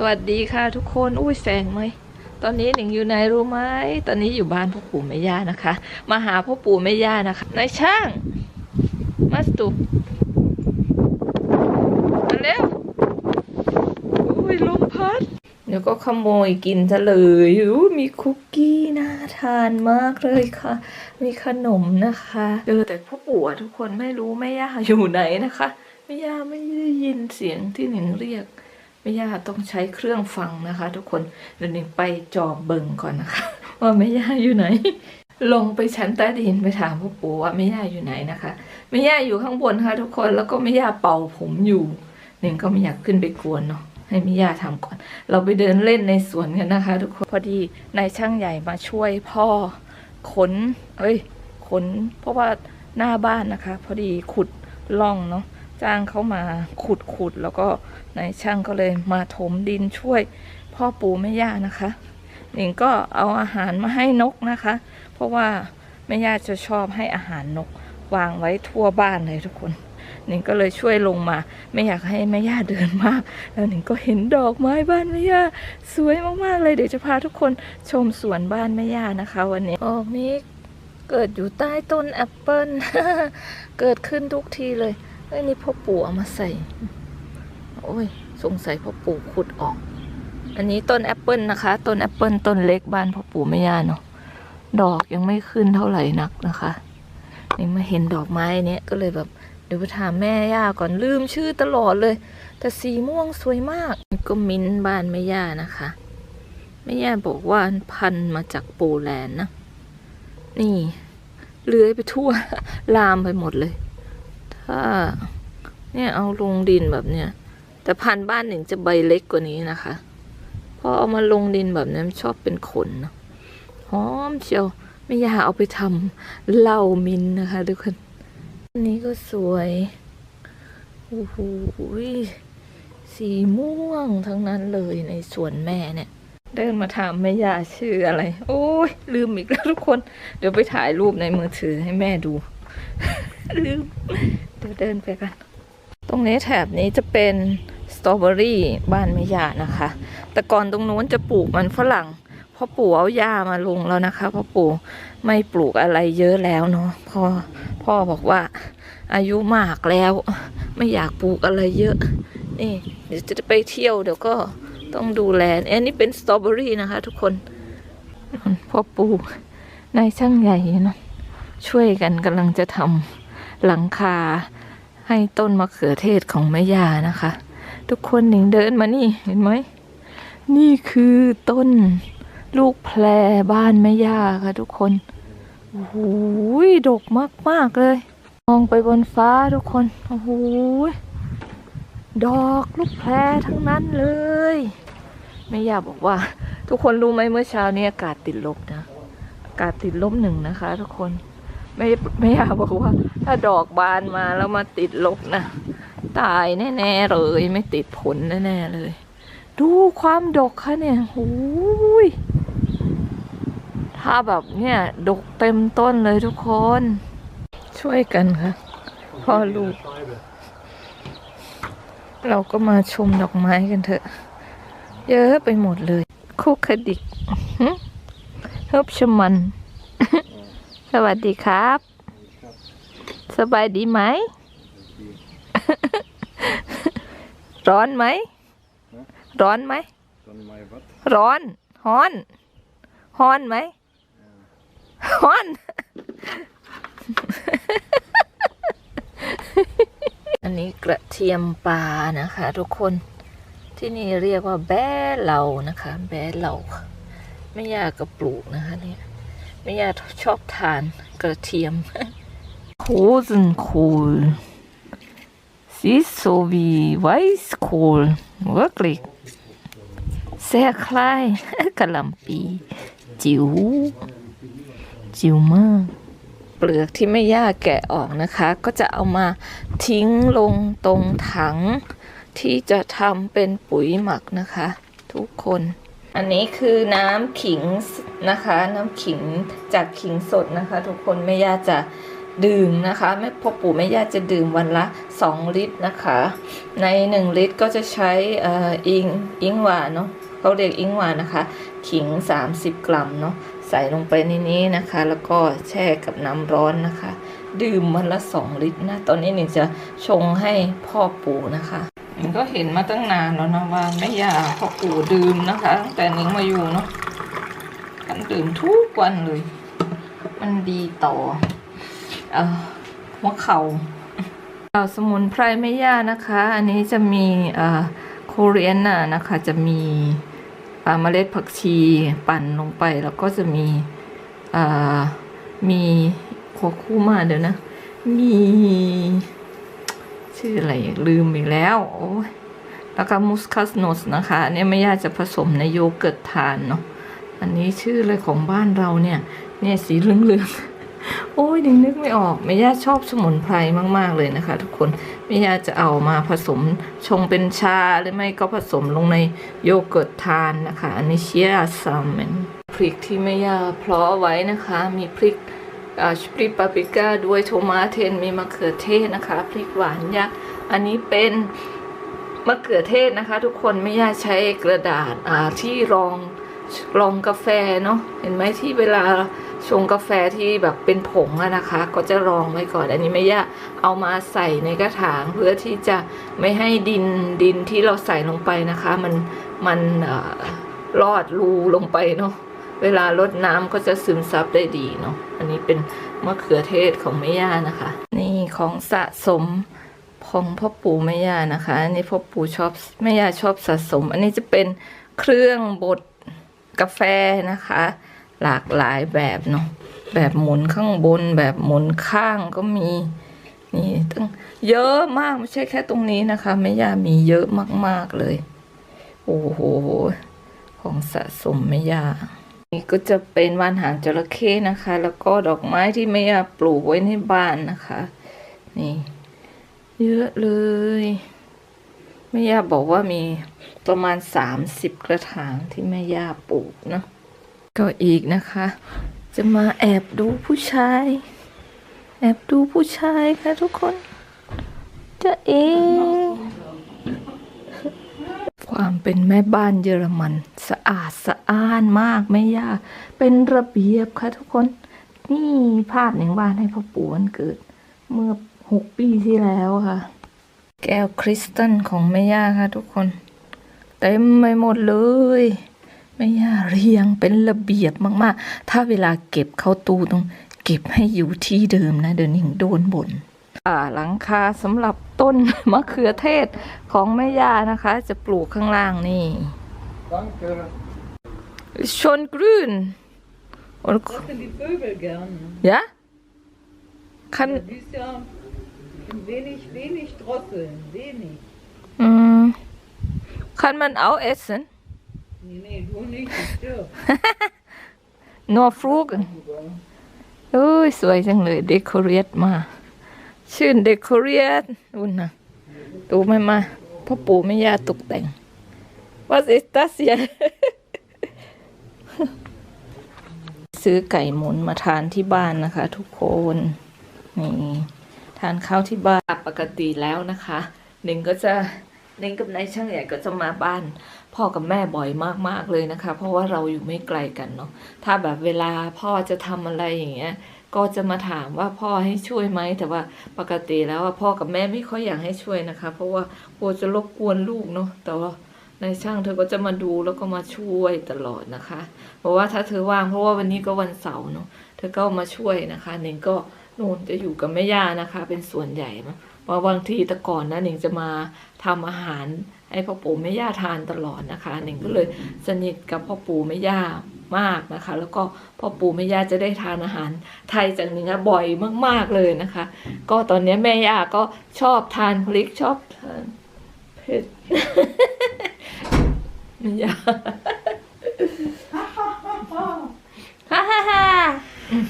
สวัสดีค่ะทุกคนอุ้ยแสงไหมตอนนี้หนิงอยู่ไหนรู้ไหมตอนนี้อยู่บ้านพ่อปู่แม่ย่านะคะ มาหาพ่อปู่แม่ย่านะคะนายช่าง มาสตุมาเร็วอุ้ยลมพัดเดี๋ยวก็ขโมยกินซะเลยอู้มีคุกกี้น่าทานมากเลยค่ะ มีขนมนะคะเจอแต่พ่อปู่ทุกคนไม่รู้แม่ย่าอยู่ไหนนะคะแม่ย่าไม่ได้ยินเสียงที่หนิงเรียก แม่ย่าต้องใช้เครื่องฟังนะคะ ทุกคนเดี๋ยวนิงไปจอบเบิงก่อนนะคะ ว่าแม่ย่าอยู่ไหน ลงไปชั้นใต้ดินไปถามพ่อปู่ว่าแม่ย่าอยู่ไหนนะคะแม่ย่าอยู่ข้างบนค่ะ ทุกคนแล้วก็แม่ย่าเป่าผมอยู่หนิงก็ไม่อยากขึ้นไปกวนเนาะให้แม่ย่าทำก่อน เราไปเดินเล่นในสวนกันนะคะ ทุกคน พอดีนายช่างใหญ่มาช่วยพ่อขน เอ้ย ขน เพราะว่าหน้าบ้านนะคะ พอดีขุดล่องเนาะ จ้างเขามาขุดขุดแล้วก็นายช่างก็เลยมาถมดินช่วยพ่อปู่แม่ย่านะคะหนิงก็เอาอาหารมาให้นกนะคะ เพราะว่าแม่ย่าจะชอบให้อาหารนกวางไว้ทั่วบ้านเลยทุกคนหนิงก็เลยช่วยลงมา ไม่อยากให้แม่ย่าเดินมาก แล้วหนิงก็เห็นดอกไม้บ้านแม่ย่าสวยมากๆเลยเดี๋ยวจะพาทุกคนชมสวนบ้านแม่ย่านะคะ วันนี้ออกนี้เกิดอยู่ใต้ต้นแอปเปิลเกิดขึ้นทุกทีเลย เอ้ยนี่พ่อปู่เอามาใส่ โอ้ย สงสัยพ่อปู่ขุดออก อันนี้ต้นแอปเปิลนะคะ ต้นแอปเปิลต้นเล็กบ้านพ่อปู่แม่ย่าเนาะ ดอกยังไม่ขึ้นเท่าไหร่นักนะคะ นี่มาเห็นดอกไม้เนี้ยก็เลยแบบเดี๋ยวไปถามแม่ย่าก่อนลืมชื่อตลอดเลย แต่สีม่วงสวยมาก ก็มิ้นท์บ้านแม่ย่านะคะแม่ย่าบอกว่าพันมาจากโปแลนด์นะ นี่เลื้อยไปทั่วลามไปหมดเลย ถ้าเนี่ยเอาลงดินแบบเนี้ยแต่พันธุ์บ้านหนึ่งจะใบเล็กกว่านี้นะคะ พอเอามาลงดินแบบนี้นชอบเป็นขนนะหอมเชียวไม่อยากเอาไปทำเหล้ามินนะคะทุกคนอันนี้ก็สวยโอ้โหสีม่วงทั้งนั้นเลยในสวนแม่เนี่ย เดินมาถามแม่ยาชื่ออะไร โอ้ยลืมอีกแล้วทุกคน เดี๋ยวไปถ่ายรูปในมือถือให้แม่ดู ลืม เดี๋ยวเดินไปกัน ตรงนี้แถบนี้จะเป็นสตรอเบอรี่บ้านแม่ยานะคะ แต่ก่อนตรงนู้นจะปลูกมันฝรั่งพ่อปู่เอาหญ้ามาลงแล้วนะคะพ่อปู่ไม่ปลูกอะไรเยอะแล้วเนาะพ่อพ่อบอกว่าอายุมากแล้ว ไม่อยากปลูกอะไรเยอะ นี่ เดี๋ยวจะไปเที่ยวเดี๋ยวก็ต้องดูแลอันนี้เป็นสตรอเบอรี่นะคะ ทุกคนพ่อปู่นายช่างใหญ่เนาะช่วยกันกำลังจะทำ หลังคาให้ต้นมะเขือเทศของแม่ยานะคะ ทุกคนหนิงเดินมานี่เห็นไหมนี่คือต้นลูกแพรบ้านแม่ย่าค่ะทุกคนโอ้โหดกมากๆเลย มองไปบนฟ้าทุกคนโอ้โหดอกลูกแพรทั้งนั้นเลยแม่ย่าบอกว่า ทุกคนรู้ไหมเมื่อเช้านี้อากาศติดลบนะอากาศติดลบหนึ่งนะคะ ทุกคน แม่แม่อย่าบอกว่า ถ้าดอกบานมาแล้วมาติดลบนะตายแน่ๆเลยไม่ติดผลแน่ๆเลย ดูความดกค่ะเนี่ยโอ้ยถ้าแบบเนี่ยดกเต็มต้นเลยทุกคน ช่วยกันค่ะพ่อลูก เราก็มาชมดอกไม้กันเถอะ เยอะไปหมดเลย คุกคดิกเฮิบชมัน สวัสดีครับ สบายดีไหม ร้อนไหม ร้อนไหม ร้อนฮ้อนฮ้อนไหมฮ้อนอันนี้กระเทียมปลานะคะทุกคนที่นี่เรียกว่าแบ้เหล่านะคะ แบ้เหล่าไม่ยากกระปลูกนะคะเนี่ย ม่ยากชอบทานกระเทียม Rosenkohl Siehst so wie Weißkohl wirklich sehr klein กะหล่ำปีจิ๋วจิ๋วมากเปลือกที่ไม่ยากแกะออกนะคะ ก็จะเอามาทิ้งลงตรงถัง ที่จะทำเป็นปุ๋ยหมักนะคะ ทุกคน อันนี้คือน้ำขิงนะคะ น้ำขิงจากขิงสดนะคะ ทุกคนไม่ยากจะดื่มนะคะแม่พ่อปู่แม่ย่าจะดื่มวันละ 2 ลิตรนะคะ ใน 1 ลิตรก็จะใช้อ,อ,อิงอิงหวานเนาะเขาเรียกอิงหวานนะคะ ขิง 30 กรัมเนาะใส่ลงไปในนี้นะคะ แล้วก็แช่กับน้ำร้อนนะคะ ดื่มวันละ 2 ลิตรนะ ตอนนี้หนิงจะชงให้พ่อปู่นะคะ หนิงก็เห็นมาตั้งนานแล้วนะว่าแม่ย่าพ่อปู่ดื่มนะคะตั้งแต่หนิงมาอยู่เนาะท่านดื่มทุกวันเลย มันดีต่อเอ่อหัวเขา่าเอ่อสมุนไพรไม่ยานะคะ อันนี้จะมีเอ่อโคเรียนน่ะนะคะ จะมีเมล็ดผักชีปั่นลงไปแล้วก็จะมีอ่ามีหัวคู่มาเดี๋ยวนะ มี ชื่ออะไรลืมอีกแล้ว โอ้ยแล้วก็มุสคัสโนสนะคะอันนี้ไม่ยากจะผสมในโยเกิร์ตทานเนาะอันนี้ชื่ออะไรของบ้านเราเนี่ย เนี่ยสีเหลืองๆ โอ้ยดิงนึกไม่ออกแม่ย่าชอบสมุนไพรมากๆเลยนะคะ ทุกคนแม่ย่าจะเอามาผสมชงเป็นชาหรือไม่ก็ผสมลงในโยเกิร์ตทานนะคะ อันนี้เชียร์ซัมเมนพริกที่แม่ย่าเพลาะไว้นะคะ มีพริก พริกปาปริก้าด้วยโทมาเทนมีมะเขือเทศนะคะพริกหวานยักษ์อันนี้เป็นมะเขือเทศนะคะ ทุกคนไม่ย่าใช้กระดาษที่รองรองกาแฟเนาะเห็นไหมที่เวลาชงกาแฟที่แบบเป็นผงอะนะคะ ก็จะรองไว้ก่อน อันนี้ไม่ยากเอามาใส่ในกระถางเพื่อที่จะไม่ให้ดินดินที่เราใส่ลงไปนะคะ มันมันเอ่อลอดรูลงไปเนาะ เวลาลดน้ำก็จะซึมซับได้ดีเนาะอันนี้เป็นมะเขือเทศของแม่ย่านะคะ นี่ของสะสมของพ่อปู่แม่ย่านะคะ อันนี้พ่อปู่ชอบแม่ย่าชอบสะสม อันนี้จะเป็นเครื่องบดกาแฟนะคะ หลากหลายแบบเนาะแบบหมุนข้างบน แบบหมุนข้างก็มีนี่ตั้งเยอะมากไม่ใช่แค่ตรงนี้นะคะแม่ย่ามีเยอะมาก ๆเลย โอ้โห ของสะสมแม่ย่า นี่ก็จะเป็นว่านหางจระเข้นะคะ แล้วก็ดอกไม้ที่แม่ย่าปลูกไว้ในบ้านนะคะ นี่ เยอะเลยแม่ย่าบอกว่ามีประมาณสามสิบกระถางที่แม่ย่าปลูกเนาะก็อีกนะคะ จะมาแอบดูผู้ชาย แอบดูผู้ชายค่ะทุกคน จะเอง ความเป็นแม่บ้านเยอรมัน สะอาดสะอ้านมากแม่ย่าเป็นระเบียบค่ะทุกคน นี่ภาพหนึ่งบ้านให้พ่อปู่วันเกิด เมื่อหกปีที่แล้วค่ะ แก้วคริสตัลของแม่ย่าค่ะทุกคน เต็มไปหมดเลยแม่ย่าเรียงเป็นระเบียบมากๆ ถ้าเวลาเก็บเข้าตู้ต้องเก็บให้อยู่ที่เดิมนะเดี๋ยวนี้โดนบน่นอ่าหลังคาสำหรับต้นมะเขือเทศของแม่ย่านะคะ จะปลูกข้างล่างนี่ Danke. ชนกรืน Das sind die Vögel gern. ยะคัน Dies Jahr wenig, wenig Drosseln, wenig. อืมคันมันเอาเอสเซน Nee, nee, du nicht, du stirbst. นัวฟลูกเอ้ยสวยจังเลยเดคอเรียตมาชื่นเดคอเรียตอุ่นนะดูไม่มาพ่อปู่ไม่ย่าตกแต่ง What is das hier ซื้อไก่หมุนมาทานที่บ้านนะคะ ทุกคนนี่ทานข้าวที่บ้านปกติแล้วนะคะ หนึ่งก็จะหนึ่งกับนายช่างใหญ่ก็จะมาบ้าน พ่อกับแม่บ่อยมากๆเลยนะคะ เพราะว่าเราอยู่ไม่ไกลกันเนาะถ้าแบบเวลาพ่อจะทำอะไรอย่างเงี้ยก็จะมาถามว่าพ่อให้ช่วยไหมแต่ว่าปกติแล้วพ่อกับแม่ไม่ค่อยอยากให้ช่วยนะคะ เพราะว่ากลัวจะรบกวนลูกเนาะแต่ว่า นายช่างเธอก็จะมาดูแล้วก็มาช่วยตลอดนะคะเพราะว่าถ้าเธอว่างเพราะว่าวันนี้ก็วันเสาร์เนาะเธอก็มาช่วยนะคะหนิงก็นู่นจะอยู่กับแม่ย่านะคะ เป็นส่วนใหญ่เนาเพราะบางทีแต่ก่อนนะหนิงจะมาทำอาหารให้พ่อปู่แม่ย่าทานตลอดนะคะหนิงก็เลยสนิทกับพ่อปู่แม่ย่ามากนะคะ แล้วก็พ่อปู่แม่ย่าจะได้ทานอาหารไทยจากหนิงบ่อยมาก ๆเลยนะคะ ก็ตอนนี้แม่ย่าก็ชอบทานพริกชอบทานเผ็ด อยากฮ่าฮ่าฮ่าอืม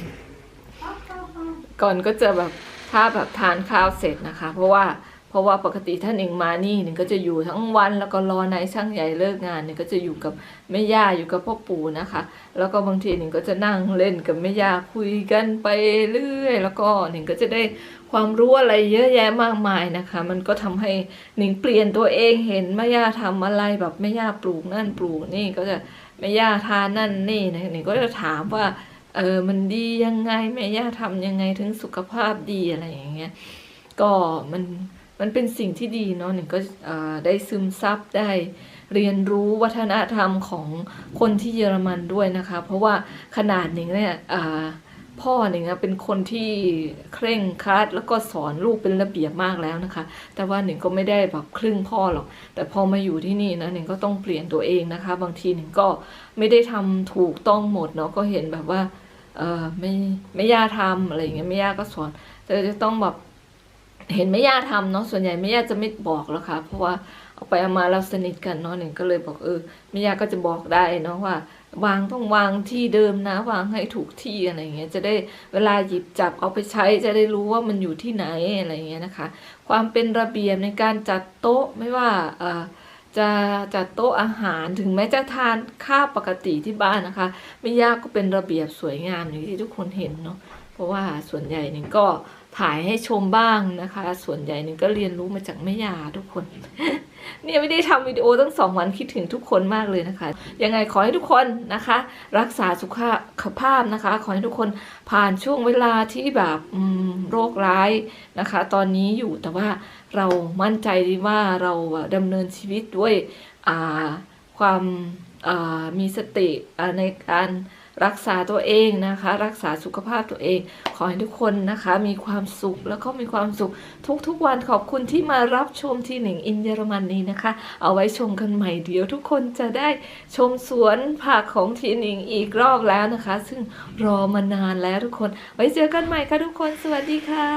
ก่อนก็จะแบบถ้าแบบทานข้าวเสร็จนะคะ เพราะว่า เพราะว่าปกติท่านเองมานี่หนึ่งก็จะอยู่ทั้งวันแล้วก็รอนายช่างใหญ่เลิกงานเนี่ยก็จะอยู่กับแม่ย่าอยู่กับพ่อปู่นะคะ แล้วก็บางทีหนึ่งก็จะนั่งเล่นกับแม่ย่าคุยกันไปเรื่อย แล้วก็หนึ่งก็จะได้ความรู้อะไรเยอะแยะมากมายนะคะ มันก็ทำให้หนิงเปลี่ยนตัวเองเห็นแม่ย่าทำอะไรแบบแม่ย่าปลูกนั่นปลูกนี่ก็จะแม่ย่าทานนั่นนี่นะหนิงก็จะถามว่าเออมันดียังไงแม่ย่าทำยังไงถึงสุขภาพดีอะไรอย่างเงี้ยก็มัน มันเป็นสิ่งที่ดีเนาะหนึ่งก็ได้ซึมซับได้เรียนรู้วัฒนธรรมของคนที่เยอรมันด้วยนะคะ เพราะว่าขนาดหนึ่งเนี่ยพ่อหนึ่งเป็นคนที่เคร่งครัดแล้วก็สอนลูกเป็นระเบียบมากแล้วนะคะ แต่ว่าหนึ่งก็ไม่ได้แบบครึ่งพ่อหรอก แต่พอมาอยู่ที่นี่นะหนึ่งก็ต้องเปลี่ยนตัวเองนะคะ บางทีหนึ่งก็ไม่ได้ทำถูกต้องหมดเนาะก็เห็นแบบว่าเออไม่ไม่ย่าทำอะไรอย่างเงี้ยไม่ย่าก็สอนแต่จะต้องแบบ เห็นไม่ย่าทำเนาะส่วนใหญ่ไม่ย่าจะไม่บอกแล้วค่ะ เพราะว่าเอาไปเอามาเราสนิทกันเนาะหนึ่งก็เลยบอกเออไม่ย่าก็จะบอกได้เนาะว่า วางต้องวางที่เดิมนะ วางให้ถูกที่อะไรอย่างเงี้ยจะได้เวลาหยิบจับเอาไปใช้จะได้รู้ว่ามันอยู่ที่ไหนอะไรอย่างเงี้ยนะคะ ความเป็นระเบียบในการจัดโต๊ะไม่ว่าเออจะจัดโต๊ะอาหารถึงแม้จะทานข้าวปกติที่บ้านนะคะไม่ยากก็เป็นระเบียบสวยงามอย่างที่ทุกคนเห็นเนาะเพราะว่าส่วนใหญ่หนึ่งก็ ถ่ายให้ชมบ้างนะคะ ส่วนใหญ่หนึ่งก็เรียนรู้มาจากแม่ยาทุกคน เนี่ยไม่ได้ทำวิดีโอตั้งสองวันคิดถึงทุกคนมากเลยนะคะ ยังไงขอให้ทุกคนนะคะ รักษาสุขภาพนะคะ ขอให้ทุกคนผ่านช่วงเวลาที่แบบโรคร้ายนะคะ ตอนนี้อยู่แต่ว่าเรามั่นใจดีว่าเราดำเนินชีวิตด้วยความมีสติในการ รักษาตัวเองนะคะ รักษาสุขภาพตัวเอง ขอให้ทุกคนนะคะ มีความสุขแล้วก็มีความสุขทุกๆวันขอบคุณที่มารับชมทีหนึ่งอินเยอรมันนี้นะคะ เอาไว้ชมกันใหม่เดี๋ยวทุกคนจะได้ชมสวนผักของทีหนิงอีกรอบแล้วนะคะ ซึ่งรอมานานแล้วทุกคน ไว้เจอกันใหม่ค่ะทุกคนสวัสดีค่ะ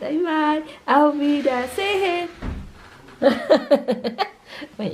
บ๊ายบายเอาวีดาเซฮไม่